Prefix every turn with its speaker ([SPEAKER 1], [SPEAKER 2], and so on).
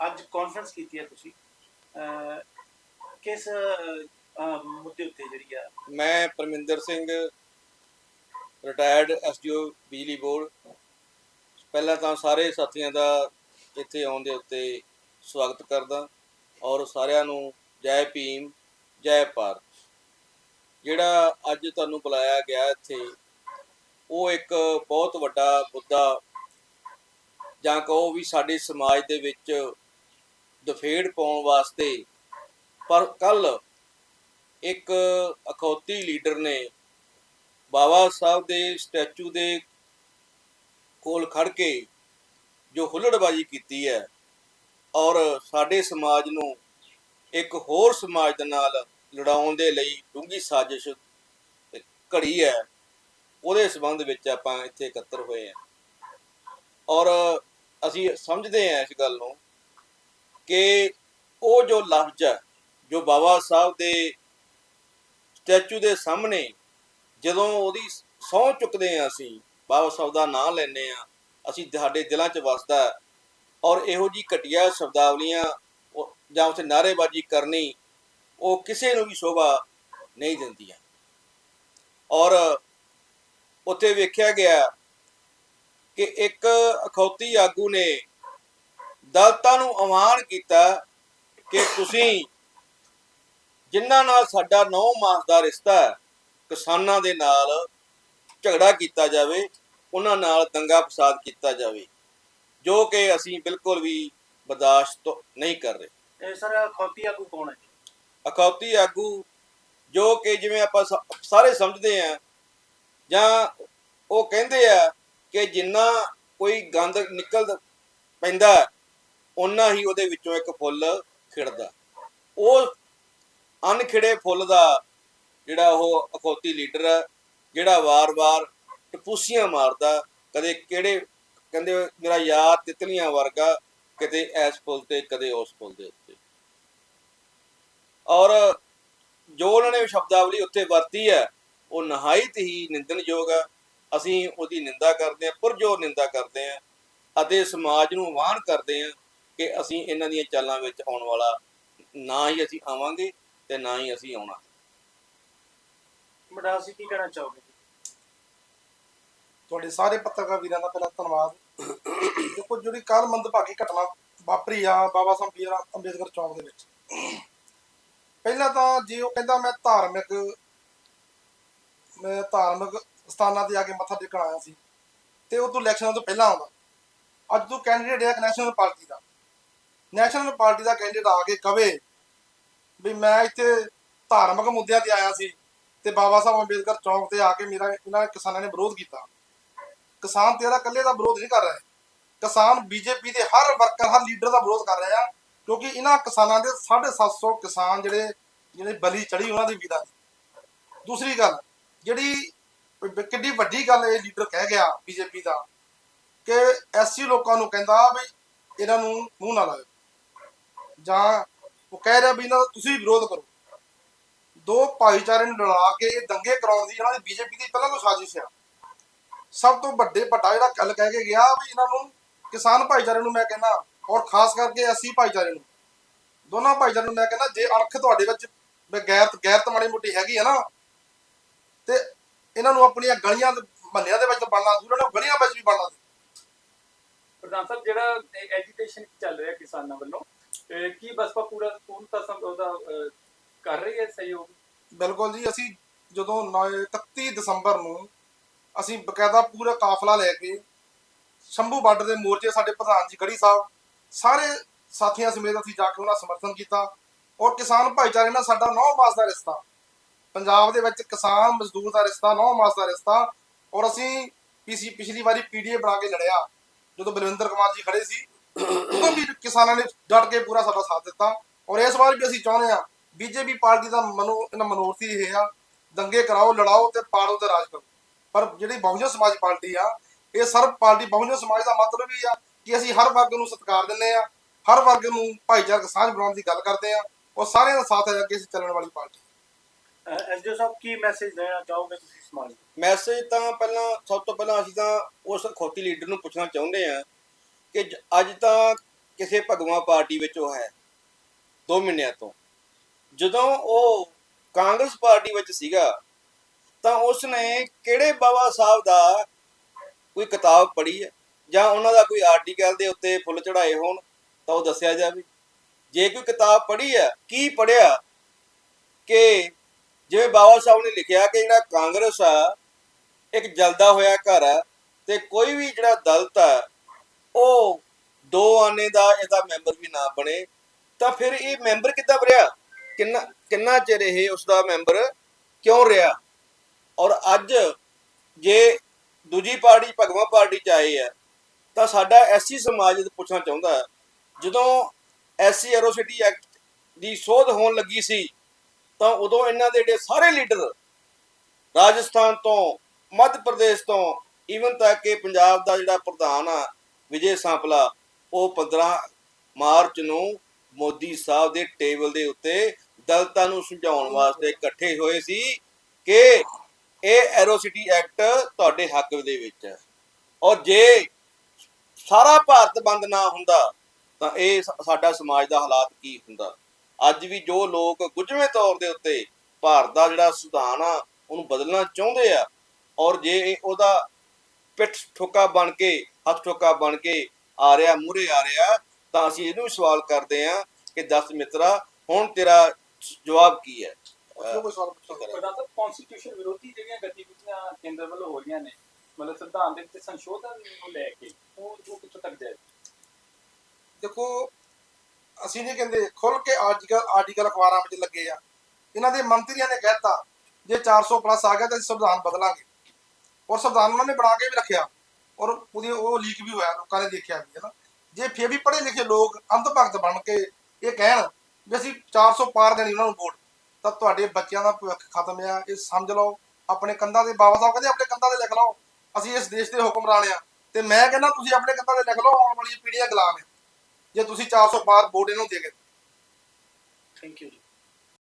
[SPEAKER 1] ਅੱਜ ਕਾਨਫਰੰਸ ਕੀਤੀ ਹੈ ਤੁਸੀਂ। ਕਿਸ ਅਹ, ਮੁੱਦੇ ਉੱਤੇ ਜਿਹੜੀ ਆ?
[SPEAKER 2] ਮੈਂ ਪਰਮਿੰਦਰ ਸਿੰਘ ਰਿਟਾਇਰਡ ਐਸਡੀਓ ਬਿਜਲੀ ਬੋਰਡ। ਪਹਿਲਾਂ ਤਾਂ ਸਾਰੇ ਸਾਥੀਆਂ ਦਾ ਇੱਥੇ ਆਉਣ ਦੇ ਉੱਤੇ ਸਵਾਗਤ ਕਰਦਾ ਔਰ ਸਾਰਿਆਂ ਨੂੰ ਜੈ ਭੀਮ ਜੈ ਭਾਰਤ। ਜਿਹੜਾ ਅੱਜ ਤੁਹਾਨੂੰ ਬੁਲਾਇਆ ਗਿਆ ਇੱਥੇ ਉਹ ਇੱਕ ਬਹੁਤ ਵੱਡਾ ਮੁੱਦਾ ਜਾਂ ਕਹੋ ਵੀ ਸਾਡੇ ਸਮਾਜ ਦੇ ਵਿੱਚ ਦਫੇੜ ਪਾਉਣ ਵਾਸਤੇ। ਪਰ ਕੱਲ ਇੱਕ ਅਖੌਤੀ ਲੀਡਰ ਨੇ ਬਾਬਾ ਸਾਹਿਬ ਦੇ ਸਟੈਚੂ ਦੇ ਕੋਲ ਖੜ ਕੇ ਜੋ ਹੁੱਲੜਬਾਜ਼ੀ ਕੀਤੀ ਹੈ ਔਰ ਸਾਡੇ ਸਮਾਜ ਨੂੰ ਇੱਕ ਹੋਰ ਸਮਾਜ ਦੇ ਨਾਲ ਲੜਾਉਣ ਦੇ ਲਈ ਡੂੰਗੀ ਸਾਜ਼ਿਸ਼ ਘੜੀ ਹੈ, ਉਹਦੇ ਸੰਬੰਧ ਵਿੱਚ ਆਪਾਂ ਇੱਥੇ ਇਕੱਤਰ ਹੋਏ ਹਾਂ। ਔਰ ਅਸੀਂ ਸਮਝਦੇ ਹਾਂ ਇਸ ਗੱਲ ਨੂੰ ਕਿ ਉਹ ਜੋ ਲਫ਼ਜ਼ ਹੈ, ਜੋ ਬਾਬਾ ਸਾਹਿਬ ਦੇ ਸਟੈਚੂ ਦੇ ਸਾਹਮਣੇ ਜਦੋਂ ਉਹਦੀ ਸਹੁੰ ਚੁੱਕਦੇ ਆ ਅਸੀਂ, ਬਾਬਾ ਸਾਹਿਬ ਦਾ ਨਾਮ ਲੈਂਦੇ ਆ ਅਸੀਂ ਸਾਡੇ ਦਿਲਾਂ 'ਚ ਵਸਦਾ ਔਰ ਇਹੋ ਜੀ ਘਟੀਆ ਸ਼ਬਦਾਵਲੀਆਂ ਜਾਂ ਉਸੇ ਨਾਅਰੇਬਾਜ਼ੀ ਕਰਨੀ ਉਹ ਕਿਸੇ ਨੂੰ ਵੀ ਸ਼ੋਭਾ ਨਹੀਂ ਦਿੰਦੀਆਂ। ਔਰ ਉੱਥੇ ਵੇਖਿਆ ਗਿਆ ਕਿ ਇੱਕ ਅਖੌਤੀ ਆਗੂ ਨੇ ਦਲਤਾਂ ਨੂੰ ਆਹਵਾਨ ਕੀਤਾ ਕਿ ਤੁਸੀਂ ਜਿਨ੍ਹਾਂ ਨਾਲ ਸਾਡਾ 9 ਮਾਸ ਦਾ ਰਿਸ਼ਤਾ ਹੈ ਕਿਸਾਨਾਂ ਦੇ ਨਾਲ ਝਗੜਾ ਕੀਤਾ ਜਾਵੇ ਉਹਨਾਂ ਨਾਲ ਦੰਗਾ ਫਸਾਦ ਕੀਤਾ ਜਾਵੇ ਜੋ ਕਿ ਅਸੀਂ ਬਿਲਕੁਲ ਵੀ ਬਰਦਾਸ਼ਤ ਨਹੀਂ ਕਰ ਰਹੇ
[SPEAKER 1] ਇਹ ਸਰ ਖੌਤੀ ਆਗੂ ਕੌਣ ਹੈ?
[SPEAKER 2] ਅਖੌਤੀ ਆਗੂ ਜੋ ਕਿ ਜਿਵੇਂ ਆਪਾਂ ਸਾਰੇ ਸਮਝਦੇ ਆ ਜਾਂ ਉਹ ਕਹਿੰਦੇ ਆ ਕਿ ਜਿੰਨਾ ਕੋਈ ਗੰਦ ਨਿਕਲ ਪੈਂਦਾ ਓਨਾ ਹੀ ਉਹਦੇ ਵਿੱਚੋਂ ਇੱਕ ਫੁੱਲ ਖਿੜਦਾ। ਉਹ ਅਨਖਿੜੇ ਫੁੱਲ ਦਾ ਜਿਹੜਾ ਉਹ ਅਖੌਤੀ ਲੀਡਰ ਹੈ, ਜਿਹੜਾ ਵਾਰ-ਵਾਰ ਟਪੂਸੀਆਂ ਮਾਰਦਾ, ਕਦੇ ਕਿਹੜੇ, ਕਹਿੰਦੇ ਮੇਰਾ ਯਾਰ ਤਿਤਲੀਆਂ ਵਰਗਾ, ਕਿਤੇ ਐਸ ਫੁੱਲ ਤੇ, ਕਦੇ ਉਸ ਫੁੱਲ ਦੇ ਉੱਤੇ। ਔਰ ਜੋ ਉਹਨਾਂ ਨੇ ਸ਼ਬਦਾਵਲੀ ਉੱਤੇ ਵਰਤੀ ਹੈ, ਉਹ ਨਹਾਇਤ ਹੀ ਨਿੰਦਣਯੋਗ ਹੈ। ਅਸੀਂ ਉਹਦੀ ਨਿੰਦਾ ਕਰਦੇ ਹਾਂ, ਪੁਰਜੋਰ ਨਿੰਦਾ ਕਰਦੇ ਹਾਂ ਅਤੇ ਸਮਾਜ ਨੂੰ ਵਾਹਨ ਕਰਦੇ ਹਾਂ। ਕਿ ਅਸੀਂ ਇਹਨਾਂ ਦੀਆਂ ਚਾਲਾਂ ਵਿੱਚ ਆਉਣ ਵਾਲਾ ਨਾ ਹੀ ਅਸੀਂ ਆਵਾਂਗੇ ਤੇ ਨਾ ਹੀ ਅਸੀਂ ਆਉਣਾ।
[SPEAKER 1] ਮੜਾ ਸੀ ਕੀ ਕਹਿਣਾ ਚਾਹੋਗੇ?
[SPEAKER 3] ਤੁਹਾਡੇ ਸਾਰੇ ਪੱਤਰਕਾਰ ਵੀਰਾਂ ਦਾ ਪਹਿਲਾਂ ਧੰਨਵਾਦ। ਦੇਖੋ ਜਿਹੜੀ ਕੱਲ ਮੰਦਭਾਗੀ ਘਟਨਾ ਵਾਪਰੀ ਆ ਬਾਬਾ ਸਾਹਿਬ ਪੀਰ ਅੰਬੇਦਕਰ ਚੌਂਕ ਦੇ ਵਿੱਚ। ਪਹਿਲਾਂ ਤਾਂ ਜੇ ਉਹ ਕਹਿੰਦਾ ਮੈਂ ਧਾਰਮਿਕ ਮੈਂ ਧਾਰਮਿਕ ਸਥਾਨਾਂ ਤੇ ਆ ਕੇ ਮੱਥਾ ਟੇਕਣ ਆਇਆ ਸੀ ਤੇ ਉਹ ਤੋਂ ਇਲੈਕਸ਼ਨਾਂ ਤੋਂ ਪਹਿਲਾਂ ਆਉਂਦਾ। ਅੱਜ ਤੋਂ ਕੈਂਡੀਡੇਟ ਹੈ ਨੈਸ਼ਨਲ ਪਾਰਟੀ ਦਾ। ਨੈਸ਼ਨਲ ਪਾਰਟੀ ਦਾ ਕੈਂਡੀਡੇਟ ਆ ਕੇ ਕਵੇ ਵੀ ਮੈਂ ਇੱਥੇ ਧਾਰਮਿਕ ਮੁੱਦਿਆਂ ਤੇ ਆਇਆ ਸੀ ਤੇ ਬਾਬਾ ਸਾਹਿਬ ਅੰਬੇਦਕਰ ਚੌਂਕ ਤੇ ਆ ਕੇ ਮੇਰਾ ਇਹਨਾਂ ਨੇ ਕਿਸਾਨਾਂ ਨੇ ਵਿਰੋਧ ਕੀਤਾ। ਕਿਸਾਨ ਤੇਰਾ ਇਕੱਲੇ ਦਾ ਵਿਰੋਧ ਨਹੀਂ ਕਰ ਰਹੇ। ਕਿਸਾਨ ਬੀਜੇਪੀ ਦੇ ਹਰ ਵਰਕਰ ਹਰ ਲੀਡਰ ਦਾ ਵਿਰੋਧ ਕਰ ਰਿਹਾ ਕਿਉਂਕਿ ਇਹਨਾਂ ਕਿਸਾਨਾਂ ਦੇ 750 ਕਿਸਾਨ ਜਿਹੜੇ ਜਿਹੜੇ ਬਲੀ ਚੜੀ ਉਹਨਾਂ ਦੀ ਵੀਰਾਂ ਦੀ। ਦੂਸਰੀ ਗੱਲ, ਜਿਹੜੀ ਬ- ਕਿੱਡੀ ਵੱਡੀ ਗੱਲ ਇਹ ਲੀਡਰ ਕਹਿ ਗਿਆ ਬੀਜੇਪੀ ਦਾ, ਕਿ ਐਸਸੀ ਲੋਕਾਂ ਨੂੰ ਕਹਿੰਦਾ ਵੀ ਇਹਨਾਂ ਨੂੰ ਮੂੰਹ ਨਾ ਲਾਇਓ। ਜਾਂ ਉਹ ਕਹਿ ਰਿਹਾ ਵੀ ਇਹਨਾਂ ਦਾ ਤੁਸੀਂ ਵਿਰੋਧ ਕਰੋ। ਦੋ ਭਾਈਚਾਰੇ ਨੂੰ ਲੜਾ ਕੇ ਇਹ ਦੰਗੇ ਕਰਾਉਣ ਦੀ ਇਹਨਾਂ ਦੀ ਬੀਜੇਪੀ ਦੀ ਪਹਿਲਾਂ ਤੋਂ ਸਾਜ਼ਿਸ਼ ਆ। ਸਭ ਤੋਂ ਵੱਡੇ ਵੱਡਾ ਜਿਹੜਾ ਗੱਲ ਕਹਿ ਕੇ ਗਿਆ ਵੀ ਇਹਨਾਂ ਨੂੰ ਕਿਸਾਨ ਭਾਈਚਾਰੇ ਨੂੰ ਮੈਂ ਕਹਿੰਦਾ, ਔਰ ਖਾਸ ਕਰਕੇ ਐਸੀ ਭਾਈਚਾਰੇ ਨੂੰ। ਦੋਨਾਂ ਭਾਈਚਾਰੇ ਨੂੰ ਮੈਂ ਕਹਿੰਦਾ, ਜੇ ਅਣਖ ਤੁਹਾਡੇ ਵਿੱਚ ਵੀ ਗੈਰਤ ਗੈਰਤ ਮਾੜੀ ਮੋਟੀ ਹੈਗੀ ਹੈ ਨਾ, ਤੇ ਇਹਨਾਂ ਨੂੰ ਆਪਣੀਆਂ ਗਲੀਆਂ ਦੇ ਮਹੱਲਿਆਂ ਦੇ ਵਿੱਚ ਬਣਨਾ ਦੂਰ ਇਹਨਾਂ ਨੂੰ ਗਲੀਆਂ ਵਿੱਚ ਵੀ ਬਣਨਾ
[SPEAKER 4] ਪ੍ਰਧਾਨ ਸਾਹਿਬ, ਜਿਹੜਾ ਐਜੀਟੇਸ਼ਨ ਚੱਲ ਰਿਹਾ ਕਿਸਾਨਾਂ ਵੱਲੋਂ ਕੀ ਬਸਪਾ ਪੂਰਾ ਪੂਰਨਤਾ ਉਹਦਾ ਕਰ ਰਹੀ ਹੈ ਸਹਿਯੋਗ?
[SPEAKER 3] ਬਿਲਕੁਲ ਜੀ, ਅਸੀਂ ਜਦੋਂ 31 ਦਸੰਬਰ ਨੂੰ ਅਸੀਂ ਬਕਾਇਦਾ ਪੂਰਾ ਕਾਫਲਾ ਲੈ ਕੇ ਸ਼ੰਭੂ ਬਾਰਡਰ ਦੇ ਮੋਰਚੇ ਸਾਡੇ ਪ੍ਰਧਾਨ ਜੀ ਗੜੀ ਸਾਹਿਬ, ਸਾਰੇ ਸਾਥੀਆਂ ਸਮੇਤ ਅਸੀਂ ਜਾ ਕੇ ਉਹਨਾਂ ਸਮਰਥਨ ਕੀਤਾ ਔਰ ਕਿਸਾਨ ਭਾਈਚਾਰੇ ਨਾਲ ਸਾਡਾ 9 ਮਾਸ ਦਾ ਰਿਸ਼ਤਾ, ਪੰਜਾਬ ਦੇ ਵਿੱਚ ਕਿਸਾਨ ਮਜ਼ਦੂਰ ਦਾ ਰਿਸ਼ਤਾ 9 ਮਾਸ ਦਾ ਰਿਸ਼ਤਾ ਔਰ ਅਸੀਂ ਪੀਸੀ ਪਿਛਲੀ ਵਾਰੀ ਪੀਡੀਏ ਬਣਾ ਕੇ ਲੜਿਆ ਜਦੋਂ ਬਲਵਿੰਦਰ ਕੁਮਾਰ ਜੀ ਖੜੇ ਸੀ ਉਦੋਂ ਵੀ ਕਿਸਾਨਾਂ ਨੇ ਡਟ ਕੇ ਪੂਰਾ ਸਾਡਾ ਸਾਥ ਦਿੱਤਾ। ਔਰ ਇਸ ਵਾਰ ਵੀ ਅਸੀਂ ਚਾਹੁੰਦੇ ਆ ਬੀਜੇਪੀ ਪਾਰਟੀ ਦਾ ਮਨੋ ਇਹਨਾਂ ਮਨੋਰਥੀ ਇਹ ਆ ਦੰਗੇ ਕਰਾਓ ਲੜਾਓ ਤੇ ਪਾੜੋ ਤੇ ਰਾਜ ਕਰੋ। ਪਰ ਜਿਹੜੀ ਬਹੁਜਨ ਸਮਾਜ ਪਾਰਟੀ ਆ ਇਹ ਸਰਬ ਪਾਰਟੀ ਬਹੁਜਨ ਸਮਾਜ ਦਾ ਮਤਲਬ ਹੀ ਆ ਕਿ ਅਸੀਂ ਹਰ ਵਰਗ ਨੂੰ ਸਤਿਕਾਰ ਦਿੰਦੇ ਆ ਹਰ ਵਰਗ ਨੂੰ ਭਾਈਚਾਰਕ ਸਾਂਝ ਬਣਾਉਣ ਦੀ ਗੱਲ ਕਰਦੇ ਆ ਔਰ ਸਾਰਿਆਂ ਦਾ ਸਾਥ ਹੈ ਕਿ ਅਸੀਂ ਚੱਲਣ ਵਾਲੀ ਪਾਰਟੀ
[SPEAKER 1] ਅਹ, ਐਸਡੀਓ ਸਾਹਿਬ ਕੀ ਮੈਸੇਜ ਦੇਣਾ ਚਾਹੋਗੇ ਤੁਸੀਂ ਸਮਾਜ ਨੂੰ?
[SPEAKER 2] ਮੈਸੇਜ ਤਾਂ ਪਹਿਲਾਂ ਸਭ ਤੋਂ ਪਹਿਲਾਂ ਅਸੀਂ ਤਾਂ ਉਸ ਖੋਤੀ ਲੀਡਰ ਨੂੰ ਪੁੱਛਣਾ ਚਾਹੁੰਦੇ ਆ ਕਿ ਅੱਜ ਤਾਂ ਕਿਸੇ ਭਗਵਾ ਪਾਰਟੀ ਵਿੱਚ ਉਹ ਹੈ 2 ਮਹੀਨਿਆਂ ਤੋਂ। ਜਦੋਂ ਉਹ ਕਾਂਗਰਸ ਪਾਰਟੀ ਵਿੱਚ ਸੀਗਾ, ਤਾਂ ਉਸਨੇ ਕਿਹੜੇ ਬਾਬਾ ਸਾਹਿਬ ਦਾ ਕੋਈ ਕਿਤਾਬ ਪੜ੍ਹੀ ਹੈ? ਜਾਂ ਉਹਨਾਂ ਦਾ ਕੋਈ ਆਰਟੀਕਲ ਦੇ ਉੱਤੇ ਫੁੱਲ ਚੜਾਏ ਹੋਣ, ਤਾਂ ਉਹ ਦੱਸਿਆ ਜਾਵੇ। ਜੇ ਕੋਈ ਕਿਤਾਬ ਪੜ੍ਹੀ ਹੈ, ਕੀ ਪੜਿਆ ਕਿ ਜਿਵੇਂ ਬਾਬਾ ਸਾਹਿਬ ਨੇ ਲਿਖਿਆ ਕਿ ਜਿਹੜਾ ਕਾਂਗਰਸ ਆ, ਇੱਕ ਜਲਦਾ ਹੋਇਆ ਘਰ ਹੈ ਤੇ ਕੋਈ ਵੀ ਜਿਹੜਾ ਦਲਤ ਹੈ ਉਹ ਦੋ ਆਨੇ ਦਾ ਇਹਦਾ ਮੈਂਬਰ ਵੀ ਨਾ ਬਣੇ ਤਾਂ ਫਿਰ ਇਹ ਮੈਂਬਰ ਕਿੱਦਾਂ ਰਿਹਾ? ਕਿੰਨਾ ਕਿੰਨਾ ਚਿਰ ਇਹ ਉਸ ਦਾ ਮੈਂਬਰ ਕਿਉਂ ਰਿਹਾ? ਔਰ ਅੱਜ ਜੇ ਦੂਜੀ ਪਾਰਟੀ ਭਗਵਾ ਪਾਰਟੀ ਚ ਆਏ ਆ ਤਾਂ ਸਾਡਾ ਐਸਸੀ ਸਮਾਜ ਇਹ ਪੁੱਛਣਾ ਚਾਹੁੰਦਾ ਹੈ, ਜਦੋਂ ਐਸਸੀ ਐਰੋਸਿਟੀ ਐਕਟ ਦੀ ਸੋਧ ਹੋਣ ਲੱਗੀ ਸੀ ਤਾਂ ਉਦੋਂ ਇਹਨਾਂ ਦੇ ਜਿਹੜੇ ਸਾਰੇ ਲੀਡਰ ਰਾਜਸਥਾਨ ਤੋਂ ਮੱਧ ਪ੍ਰਦੇਸ਼ ਤੋਂ ਈਵਨ ਤੱਕ ਕਿ ਪੰਜਾਬ ਦਾ ਜਿਹੜਾ ਪ੍ਰਧਾਨ ਆ ਵਿਜੇ ਸਾਂਪਲਾ, ਉਹ 15 ਮਾਰਚ ਨੂੰ ਮੋਦੀ ਸਾਹਿਬ ਦੇ ਟੇਬਲ ਦੇ ਉੱਤੇ ਦਲਤਾਂ ਨੂੰ ਸਮਝਾਉਣ ਵਾਸਤੇ ਇਕੱਠੇ ਹੋਏ ਸੀ ਕਿ ਇਹ ਐਰੋਸਿਟੀ ਐਕਟ ਤੁਹਾਡੇ ਹੱਕ ਦੇ ਵਿੱਚ ਹੈ। ਔਰ ਜੇ ਸਾਰਾ ਭਾਰਤ ਬੰਦ ਨਾ ਹੁੰਦਾ, ਤਾਂ ਇਹ ਸਾਡਾ ਸਮਾਜ ਦਾ ਹਾਲਾਤ ਕੀ ਹੁੰਦਾ? ਅੱਜ ਵੀ ਜੋ ਲੋਕ ਗੁੱਝਵੇਂ ਤੌਰ ਦੇ ਉੱਤੇ ਭਾਰਤ ਦਾ ਜਿਹੜਾ ਸੰਵਿਧਾਨ ਆ, ਉਹਨੂੰ ਬਦਲਣਾ ਚਾਹੁੰਦੇ ਆ, ਔਰ ਜੇ ਇਹ ਉਹਦਾ ਪਿੱਠ ਠੋਕਾ ਬਣ ਕੇ ਹੱਥ ਠੋਕਾ ਬਣ ਕੇ ਆ ਰਿਹਾ ਮੂਰੇ ਆ ਰਿਹਾ ਤਾਂ ਅਸੀਂ ਇਹਨੂੰ ਸਵਾਲ ਕਰਦੇ ਆ ਕਿ ਦੱਸ ਮਿੱਤਰਾ ਹੁਣ ਤੇਰਾ ਜਵਾਬ ਕੀ ਹੈ?
[SPEAKER 3] ਪੁੱਛੋ ਕੋਈ ਸਵਾਲ ਪੁੱਛੋ।
[SPEAKER 4] ਪ੍ਰਧਾਨ ਸਾਹਿਬ ਕਨਸਟੀਟਿਊਸ਼ਨ ਵਿਰੋਧੀ ਜਿਹੜੀਆਂ ਗਤੀਵਿਧੀਆਂ ਕੇਂਦਰ ਵੱਲੋਂ ਹੋ ਰਹੀਆਂ ਨੇ ਮਤਲਬ ਸੰਵਿਧਾਨ ਦੇ ਵਿੱਚ ਸੰਸ਼ੋਧਨ ਨੂੰ ਲੈ ਕੇ ਉਹ ਉਹ ਕਿੱਥੋਂ ਤੱਕ ਜਾਏ
[SPEAKER 3] ਦੇਖੋ ਅਸੀਂ ਨਹੀਂ ਕਹਿੰਦੇ ਖੁੱਲ ਕੇ ਆਰਟੀਕਲ ਆਰਟੀਕਲ ਅਖਬਾਰਾਂ ਵਿੱਚ ਲੱਗੇ ਆ। ਇਹਨਾਂ ਦੇ ਮੰਤਰੀਆਂ ਨੇ ਕਹਿਤਾ ਜੇ 400 ਪਲੱਸ ਆ ਗਿਆ ਤਾਂ ਅਸੀਂ ਸੰਵਿਧਾਨ ਬਦਲਾਂਗੇ। ਔਰ ਸੰਵਿਧਾਨ ਉਹਨਾਂ ਨੇ ਬਣਾ ਕੇ ਵੀ ਰੱਖਿਆ। ਔਰ ਉਹਦੀ ਉਹ ਲੀਕ ਵੀ ਹੋਇਆ, ਲੋਕਾਂ ਨੇ ਦੇਖਿਆ ਵੀ, ਹੈ ਜੇ ਫਿਰ ਵੀ ਪੜ੍ਹੇ ਲਿਖੇ ਲੋਕ ਅੰਧ ਭਗਤ ਬਣ ਕੇ ਇਹ ਕਹਿਣ ਵੀ ਅਸੀਂ 400 ਪਾਰ ਦੇਣੀ ਉਹਨਾਂ ਨੂੰ ਵੋਟ, ਤਾਂ ਤੁਹਾਡੇ ਬੱਚਿਆਂ ਦਾ ਭਵਿੱਖ ਖਤਮ ਆ। ਇਹ ਸਮਝ ਲਓ, ਆਪਣੇ ਕੰਧਾਂ ਤੇ ਬਾਬਾ ਸਾਹਿਬ ਕਹਿੰਦੇ, ਆਪਣੇ ਕੰਧਾਂ ਤੇ ਲਿਖ ਲਓ, ਅਸੀਂ ਇਸ ਦੇਸ਼ ਦੇ ਹੁਕਮਰਾਨ ਆ। ਤੇ ਮੈਂ ਕਹਿੰਦਾ, ਤੁਸੀਂ ਆਪਣੇ ਕੰਧਾਂ ਤੇ ਲਿਖ ਲਓ, ਆਉਣ ਵਾਲੀਆਂ ਪੀੜ੍ਹੀਆਂ ਗੁਲਾਮ ਹੈ ਜੇ ਤੁਸੀਂ 400 ਪਾਰ ਵੋਟ ਇਹਨੂੰ ਦੇ ਗਏ।
[SPEAKER 1] Thank you